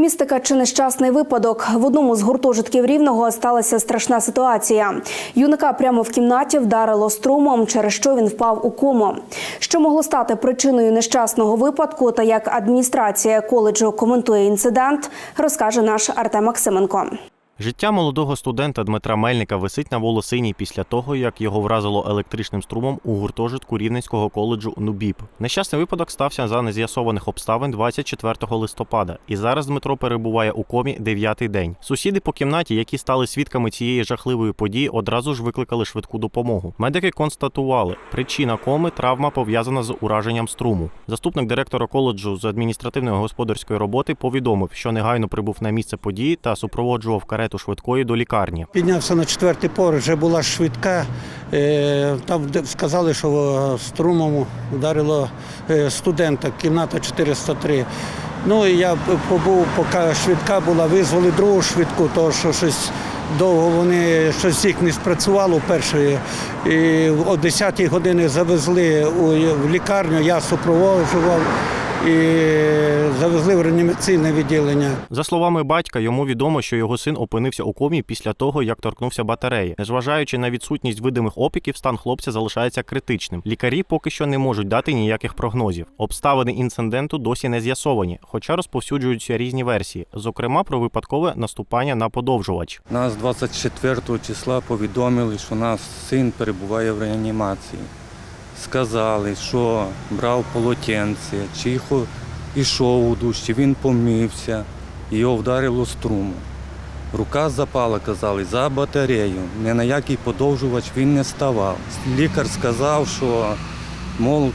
Містика чи нещасний випадок в одному з гуртожитків рівного сталася страшна ситуація. Юнака прямо в кімнаті вдарило струмом, через що він впав у кому. Що могло стати причиною нещасного випадку, та як адміністрація коледжу коментує інцидент, розкаже наш Артем Максименко. Життя молодого студента Дмитра Мельника висить на волосині після того, як його вразило електричним струмом у гуртожитку Рівненського коледжу НУБІП. Нещасний випадок стався за нез'ясованих обставин 24 листопада, і зараз Дмитро перебуває у комі дев'ятий день. Сусіди по кімнаті, які стали свідками цієї жахливої події, одразу ж викликали швидку допомогу. Медики констатували, причина коми травма пов'язана з ураженням струму. Заступник директора коледжу з адміністративної господарської роботи повідомив, що негайно прибув на місце події та супроводжував карету швидкої до лікарні. Піднявся на четвертий поверх, вже була швидка. Е, Там сказали, що струмом вдарило е, студента, кімната 403. Ну і я побув, поки швидка була, визвали другу швидку, тому що щось довго вони щось їх не спрацювало першої. І о 10-й годині завезли в лікарню, я супроводжував і завезли в реанімаційне відділення. За словами батька, йому відомо, що його син опинився у комі після того, як торкнувся батареї. Незважаючи на відсутність видимих опіків, стан хлопця залишається критичним. Лікарі поки що не можуть дати ніяких прогнозів. Обставини інциденту досі не з'ясовані, хоча розповсюджуються різні версії, зокрема про випадкове наступання на подовжувач. Нас 24 числа повідомили, що наш син перебуває в реанімації. Сказали, що брав полотенце, чи хо- ішов у душ, чи він помився, його вдарило струму. Рука запала, казали, за батарею. Ні на який подовжувач він не ставав. Лікар сказав, що мов,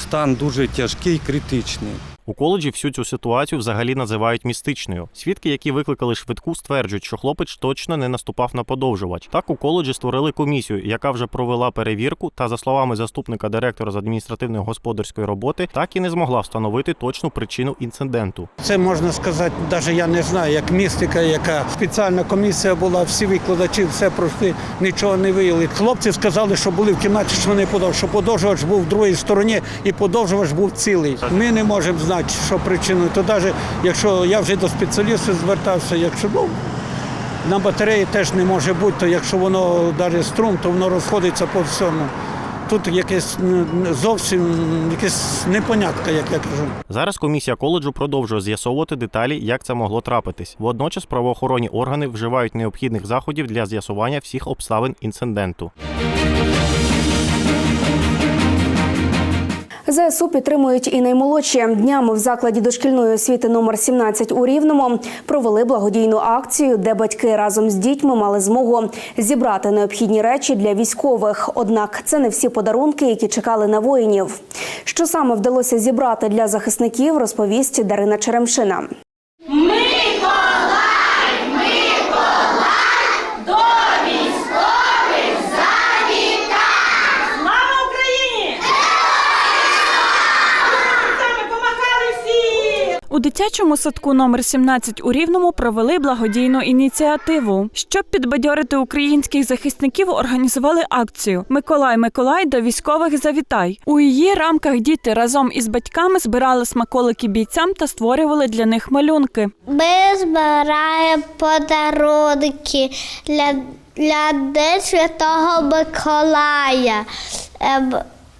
стан дуже тяжкий, критичний. У коледжі всю цю ситуацію взагалі називають містичною. Свідки, які викликали швидку, стверджують, що хлопець точно не наступав на подовжувач. Так у коледжі створили комісію, яка вже провела перевірку, та за словами заступника директора з адміністративної господарської роботи, так і не змогла встановити точну причину інциденту. Це можна сказати, навіть я не знаю, як містика, яка спеціальна комісія була, всі викладачі, все пройшли, нічого не виявили. Хлопці сказали, що були в кімнаті, що не подовж, що подовжувач був в другій стороні і подовжувач був цілий. Ми не можемо знати, що причиною. То навіть якщо я вже до спеціалістів звертався, якщо ну, на батареї теж не може бути, то якщо воно навіть струм, то воно розходиться по всьому. Тут якесь зовсім якесь непонятка, як я кажу. Зараз комісія коледжу продовжує з'ясовувати деталі, як це могло трапитись. Водночас правоохоронні органи вживають необхідних заходів для з'ясування всіх обставин інциденту. ЗСУ підтримують і наймолодші. Днями в закладі дошкільної освіти номер 17 у Рівному провели благодійну акцію, де батьки разом з дітьми мали змогу зібрати необхідні речі для військових. Однак це не всі подарунки, які чекали на воїнів. Що саме вдалося зібрати для захисників, розповість Дарина Черемшина. Слава Україні! Саме помахали всі! У дитячому садку номер 17 у Рівному провели благодійну ініціативу. Щоб підбадьорити українських захисників, організували акцію Миколай Миколай до військових завітай. У її рамках діти разом із батьками збирали смаколики бійцям та створювали для них малюнки. Ми збираємо подарунки для, для День Святого Миколая.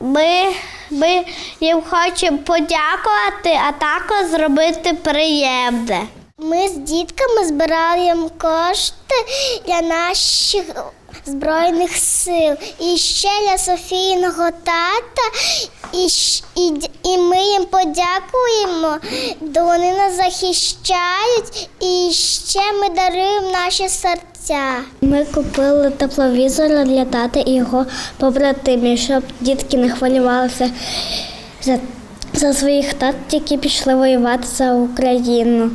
Ми, ми їм хочемо подякувати, а також зробити приємне. Ми з дітками збираємо кошти для наших Збройних сил. І ще для Софійного тата. І, і, і ми їм подякуємо, бо вони нас захищають. І ще ми даруємо наші серця. Ми купили тепловізор для тата і його побратимів, щоб дітки не хвилювалися за, за своїх тат, які пішли воювати за Україну.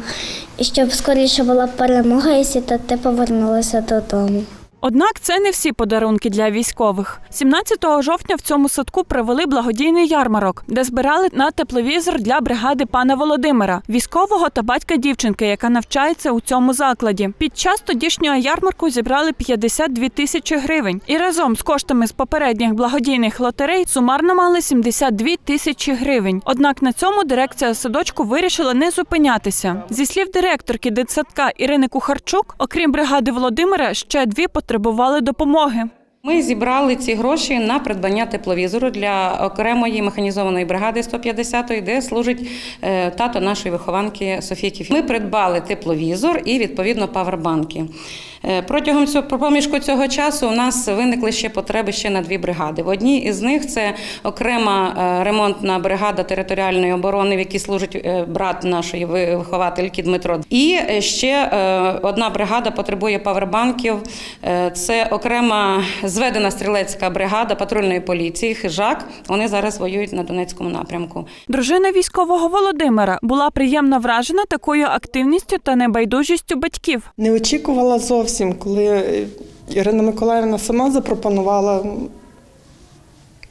І щоб скоріше була перемога, і всі тати повернулися додому. Однак це не всі подарунки для військових. 17 жовтня в цьому садку провели благодійний ярмарок, де збирали на тепловізор для бригади пана Володимира, військового та батька дівчинки, яка навчається у цьому закладі. Під час тодішнього ярмарку зібрали 52 тисячі гривень, і разом з коштами з попередніх благодійних лотерей сумарно мали 72 тисячі гривень. Однак на цьому дирекція садочку вирішила не зупинятися. Зі слів директорки дитсадка Ірини Кухарчук, окрім бригади Володимира, ще дві потребували допомоги. Ми зібрали ці гроші на придбання тепловізору для окремої механізованої бригади 150-ї, де служить е, тато нашої вихованки Софії Кіфі. Ми придбали тепловізор і відповідно павербанки. Е, Протягом цього проміжку цього часу у нас виникли ще потреби ще на дві бригади. В одній із них це окрема е, ремонтна бригада територіальної оборони, в якій служить е, брат нашої виховательки Дмитро. І ще одна бригада потребує павербанків. Це окрема зведена стрілецька бригада патрульної поліції Хижак. Вони зараз воюють на Донецькому напрямку. Дружина військового Володимира була приємно вражена такою активністю та небайдужістю батьків. Не очікувала зовсім, коли е, Ірина Миколаївна сама запропонувала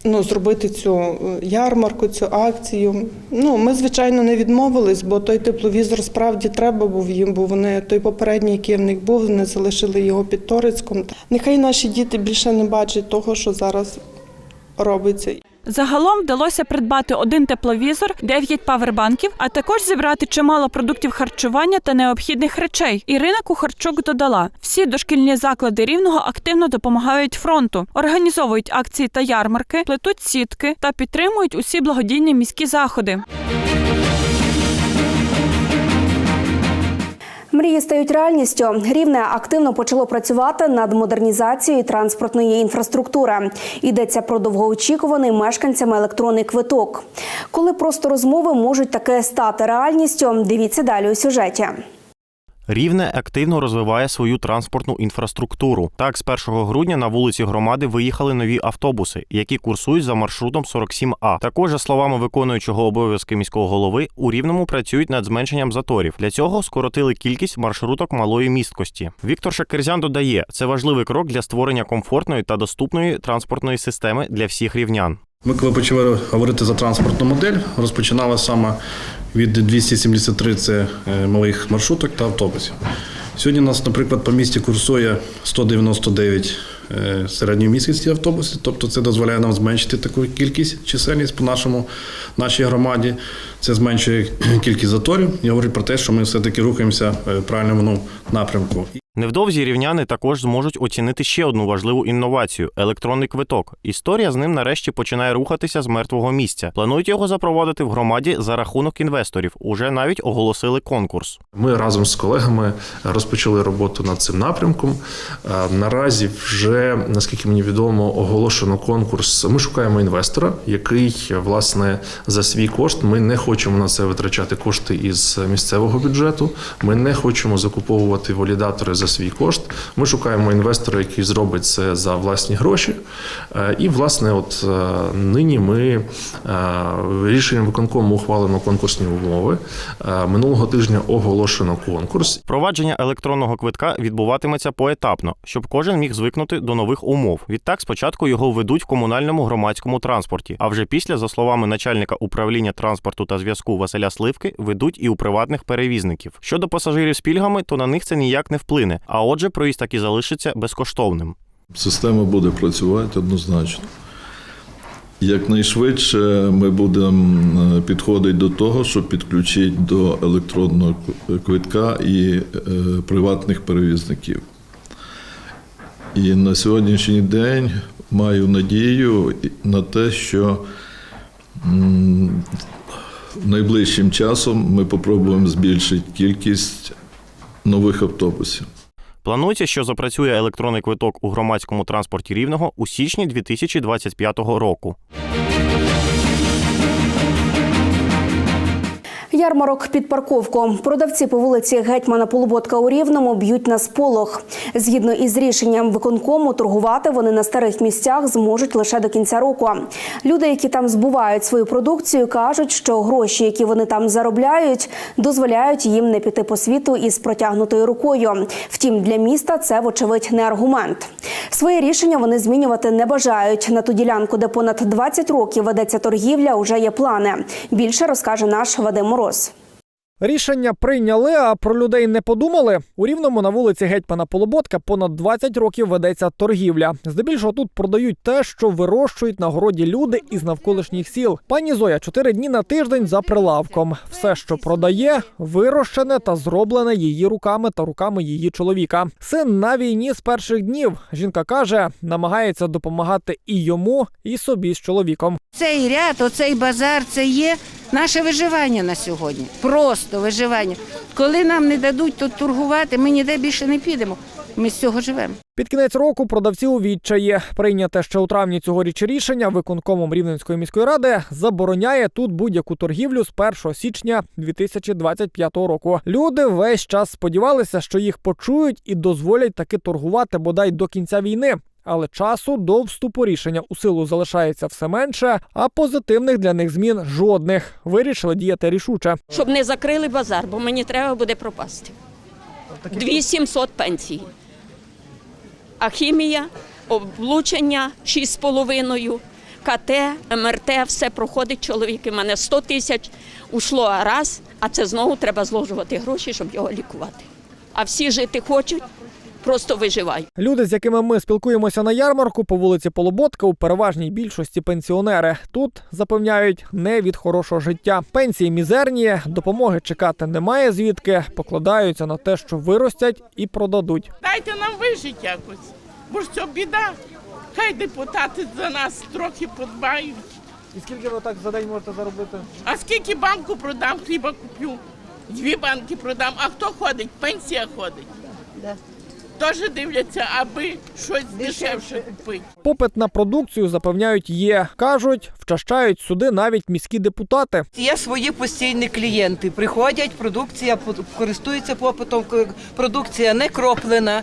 ну, зробити цю е, ярмарку, цю акцію. Ну, ми, звичайно, не відмовились, бо той тепловізор справді треба був їм, бо вони той попередній, який в них був, вони залишили його під Торицьком. Нехай наші діти більше не бачать того, що зараз робиться. Загалом вдалося придбати один тепловізор, 9 павербанків, а також зібрати чимало продуктів харчування та необхідних речей. Ірина Кухарчук додала: всі дошкільні заклади рівного активно допомагають фронту, організовують акції та ярмарки, плетуть сітки та підтримують усі благодійні міські заходи. Мрії стають реальністю. Рівне активно почало працювати над модернізацією транспортної інфраструктури. Йдеться про довгоочікуваний мешканцями електронний квиток. Коли просто розмови можуть таке стати реальністю, дивіться далі у сюжеті. Рівне активно розвиває свою транспортну інфраструктуру. Так, з 1 грудня на вулиці громади виїхали нові автобуси, які курсують за маршрутом 47А. Також, за словами виконуючого обов'язки міського голови, у рівному працюють над зменшенням заторів. Для цього скоротили кількість маршруток малої місткості. Віктор Шакерзян додає, це важливий крок для створення комфортної та доступної транспортної системи для всіх рівнян. Ми, коли почали говорити за транспортну модель, розпочинали саме від 273 це е, малих маршруток та автобусів. Сьогодні у нас, наприклад, по місті курсує 199 е, середньої міськості автобусів, тобто це дозволяє нам зменшити таку кількість чисельність по нашому нашій громаді. Це зменшує кількість заторів і говорить про те, що ми все-таки рухаємося е, в правильному напрямку. Невдовзі рівняни також зможуть оцінити ще одну важливу інновацію електронний квиток. Історія з ним нарешті починає рухатися з мертвого місця. Планують його запровадити в громаді за рахунок інвесторів. Уже навіть оголосили конкурс. Ми разом з колегами розпочали роботу над цим напрямком. Е, Наразі вже, наскільки мені відомо, оголошено конкурс. Ми шукаємо інвестора, який власне за свій кошт. Ми не хочемо на це витрачати кошти із місцевого бюджету. Ми не хочемо закуповувати валідатори за свій кошт. Ми шукаємо інвестора, який зробить це за власні гроші. Е, І, власне, от е, нині ми е, рішенням виконкому ухвалено конкурсні умови. Минулого тижня оголошено конкурс. Впровадження електронного квитка відбуватиметься поетапно, щоб кожен міг звикнути до нових умов. Відтак, спочатку його введуть в комунальному громадському транспорті, а вже після, за словами начальника управління транспорту та зв'язку Василя Сливки, ведуть і у приватних перевізників. Щодо пасажирів з пільгами, то на них це ніяк не вплине. А отже, проїзд так і залишиться безкоштовним. Система буде працювати однозначно. Якнайшвидше ми будемо е, підходити до того, щоб підключити до електронного квитка і е, приватних перевізників. І на сьогоднішній день маю надію на те, що найближчим часом ми спробуємо збільшити кількість нових автобусів. Планується, що запрацює електронний квиток у громадському транспорті рівного у січні 2025 року. Ярмарок під парковку. Продавці по вулиці Гетьмана Полуботка у Рівному б'ють на сполох. Згідно із рішенням виконкому, торгувати вони на старих місцях зможуть лише до кінця року. Люди, які там збувають свою продукцію, кажуть, що гроші, які вони там заробляють, дозволяють їм не піти по світу із протягнутою рукою. Втім, для міста це вочевидь не аргумент. Своє рішення вони змінювати не бажають. На ту ділянку, де понад 20 років ведеться торгівля, уже є плани. Більше розкаже наш Вадим Мороз. Рішення прийняли, а про людей не подумали. У рівному на вулиці Гетьмана Полоботка понад 20 років ведеться торгівля. Здебільшого тут продають те, що вирощують на городі люди із навколишніх сіл. Пані Зоя чотири дні на тиждень за прилавком. Все, що продає, вирощене та зроблене її руками та руками її чоловіка. Син на війні з перших днів. Жінка каже, намагається допомагати і йому, і собі з чоловіком. Цей ряд, оцей базар, це є наше виживання на сьогодні. Просто виживання. Коли нам не дадуть тут торгувати, ми ніде більше не підемо. Ми з цього живемо. Під кінець року продавці у відчаї. Прийняте ще у травні цьогоріч рішення виконкомом Рівненської міської ради забороняє тут будь-яку торгівлю з 1 січня 2025 року. Люди весь час сподівалися, що їх почують і дозволять таки торгувати бодай до кінця війни. Але часу до вступу рішення у силу залишається все менше, а позитивних для них змін жодних. Вирішили діяти рішуче. Щоб не закрили базар, бо мені треба буде пропасти. 2700 пенсій. А хімія, облучення 6,5, КТ, МРТ, все проходить чоловік. У мене 100 тисяч ушло раз, а це знову треба зложувати гроші, щоб його лікувати. А всі жити хочуть, просто виживають. Люди, з якими ми спілкуємося на ярмарку по вулиці Полуботка, у переважній більшості пенсіонери. Тут запевняють не від хорошого життя. Пенсії мізерні, допомоги чекати немає звідки, покладаються на те, що виростять і продадуть. Дайте нам вижити якось, бо ж це біда. Хай депутати за нас трохи подбають. І скільки ви так за день можете заробити? А скільки банку продам, хліба куплю. Дві банки продам. А хто ходить? Пенсія ходить. Теж дивляться, аби щось дешевше купити. Попит на продукцію запевняють є. кажуть, вчащають сюди навіть міські депутати. Є свої постійні клієнти. Приходять, продукція по- користується попитом. Продукція не кроплена,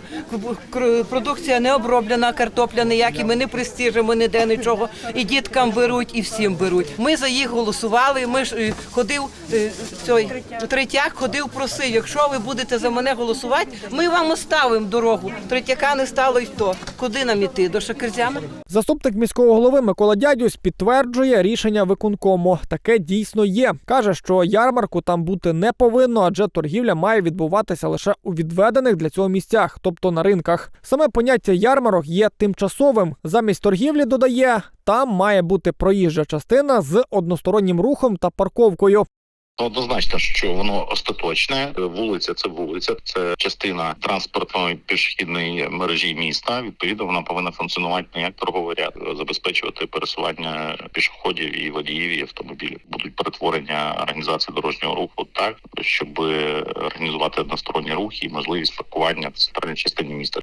кр- продукція не оброблена, картопля ніякі. Ми не пристіжимо ніде нічого. І діткам беруть, і всім беруть. Ми за їх голосували. Ми ж е, ходив е, цей третяк, ходив, просив. Якщо ви будете за мене голосувати, ми вам оставимо дорогу. Третяка не стало й то. Куди нам іти? До Шакерзями? Заступник міського голови Микола Дядюсь підтверджує рішення виконкому. Таке дійсно є. каже, що ярмарку там бути не повинно, адже торгівля має відбуватися лише у відведених для цього місцях, тобто на ринках. Саме поняття ярмарок є тимчасовим. Замість торгівлі додає, там має бути проїжджа частина з одностороннім рухом та парковкою. Однозначно, що воно остаточне. Вулиця це вулиця, це частина транспортної пішохідної мережі міста. Відповідно, вона повинна функціонувати не як торговий ряд, забезпечувати пересування пішоходів і водіїв і автомобілів. Будуть перетворення організації дорожнього руху так, щоб організувати односторонній рух і можливість паркування в центральній частині міста.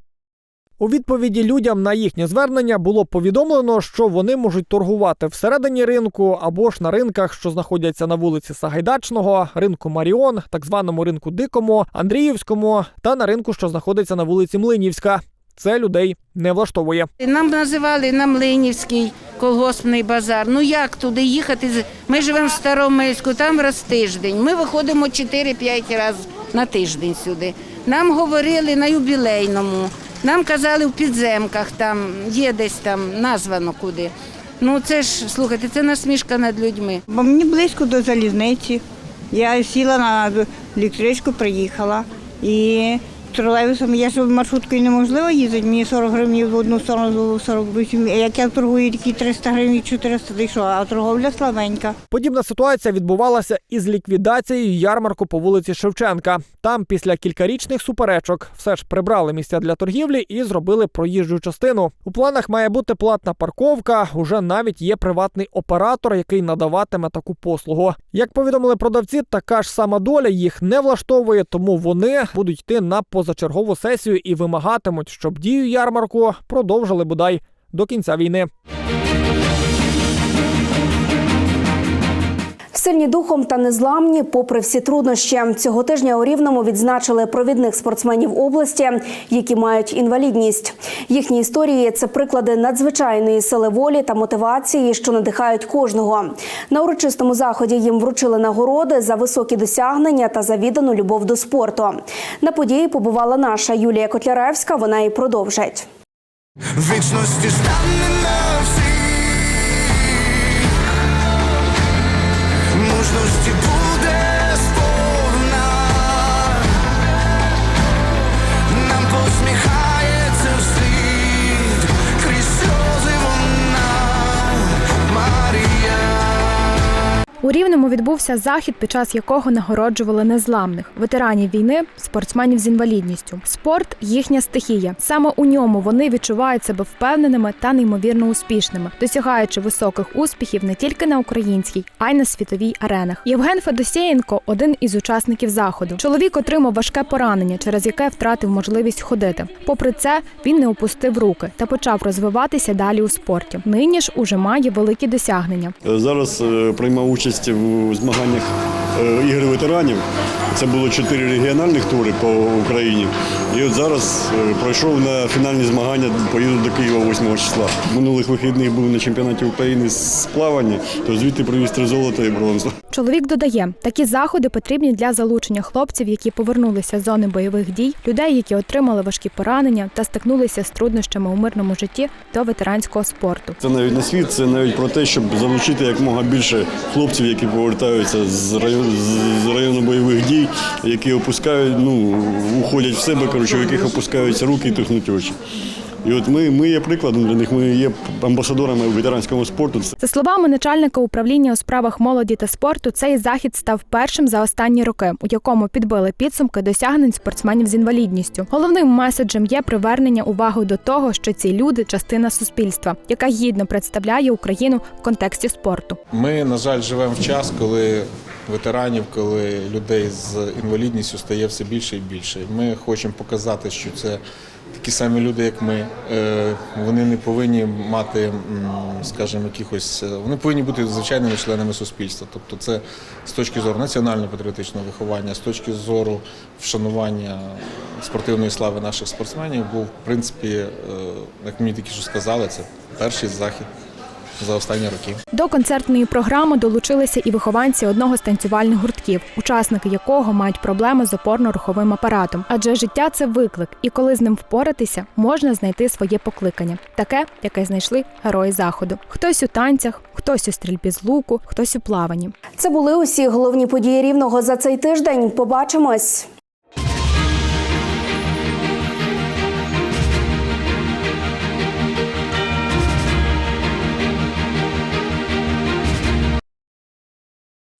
У відповіді людям на їхнє звернення було повідомлено, що вони можуть торгувати всередині ринку або ж на ринках, що знаходяться на вулиці Сагайдачного, ринку Маріон, так званому ринку Дикому, Андріївському та на ринку, що знаходиться на вулиці Млинівська. Це людей не влаштовує. Нам називали на Млинівський колгоспний базар. Ну як туди їхати? Ми живемо в Старомильську, там раз тиждень. Ми виходимо 4-5 разів на тиждень сюди. Нам говорили на юбілейному, нам казали в підземках, там є десь там названо куди. Ну це ж слухайте, це насмішка над людьми. Бо мені близько до залізниці. Я сіла на електричку, приїхала. І тролейбусом я ж маршруткою неможливо їздити, мені 40 гривень в одну сторону, 48. А як я торгую такі 300 гривень, 400, то що, а торговля слабенька. Подібна ситуація відбувалася із ліквідацією ярмарку по вулиці Шевченка. Там після кількарічних суперечок все ж прибрали місця для торгівлі і зробили проїжджу частину. У планах має бути платна парковка. Уже навіть є приватний оператор, який надаватиме таку послугу. Як повідомили продавці, така ж сама доля їх не влаштовує, тому вони будуть йти на позачергову сесію і вимагатимуть, щоб дію ярмарку продовжили бодай до кінця війни. Сильні духом та незламні, попри всі труднощі. Цього тижня у Рівному відзначили провідних спортсменів області, які мають інвалідність. Їхні історії це приклади надзвичайної сили волі та мотивації, що надихають кожного. На урочистому заході їм вручили нагороди за високі досягнення та за віддану любов до спорту. На події побувала наша Юлія Котляревська. Вона і продовжить. Вічності Рівному відбувся захід, під час якого нагороджували незламних ветеранів війни, спортсменів з інвалідністю. Спорт їхня стихія. Саме у ньому вони відчувають себе впевненими та неймовірно успішними, досягаючи високих успіхів не тільки на українській, а й на світовій аренах. Євген Федосєєнко один із учасників заходу. Чоловік отримав важке поранення, через яке втратив можливість ходити. Попри це, він не опустив руки та почав розвиватися далі у спорті. Нині ж уже має великі досягнення. Зараз е, приймав участь в змаганнях е, ігри ветеранів. Це було чотири регіональних тури по Україні. І от зараз е, пройшов на фінальні змагання, поїду до Києва 8 числа. Минулих вихідних був на чемпіонаті України з плавання, то звідти привіз три золота і бронзу. Чоловік додає, такі заходи потрібні для залучення хлопців, які повернулися з зони бойових дій, людей, які отримали важкі поранення та стикнулися з труднощами у мирному житті до ветеранського спорту. Це навіть не світ, це навіть про те, щоб залучити якомога більше хлопців, які повертаються з району, з району бойових дій, які опускають, ну, уходять в себе, коротше, у яких опускаються руки і тухнуть очі. І от ми, ми є прикладом для них, ми є амбасадорами ветеранського спорту. За словами начальника управління у справах молоді та спорту, цей захід став першим за останні роки, у якому підбили підсумки досягнень спортсменів з інвалідністю. Головним меседжем є привернення уваги до того, що ці люди частина суспільства, яка гідно представляє Україну в контексті спорту. Ми, на жаль, живемо в час, коли ветеранів, коли людей з інвалідністю стає все більше і більше. Ми хочемо показати, що це такі самі люди, як ми. Е, Вони не повинні мати, скажімо, якихось. е, Вони повинні бути звичайними членами суспільства. Тобто, це з точки зору національно-патріотичного виховання, з точки зору вшанування спортивної слави наших спортсменів, був в принципі, е, як мені тільки що сказали, це перший захід за останні роки. До концертної програми долучилися і вихованці одного з танцювальних гуртків, учасники якого мають проблеми з опорно-руховим апаратом. Адже життя це виклик, і коли з ним впоратися, можна знайти своє покликання, таке, яке знайшли герої заходу. Хтось у танцях, хтось у стрільбі з луку, хтось у плаванні. Це були усі головні події рівного за цей тиждень. Побачимось.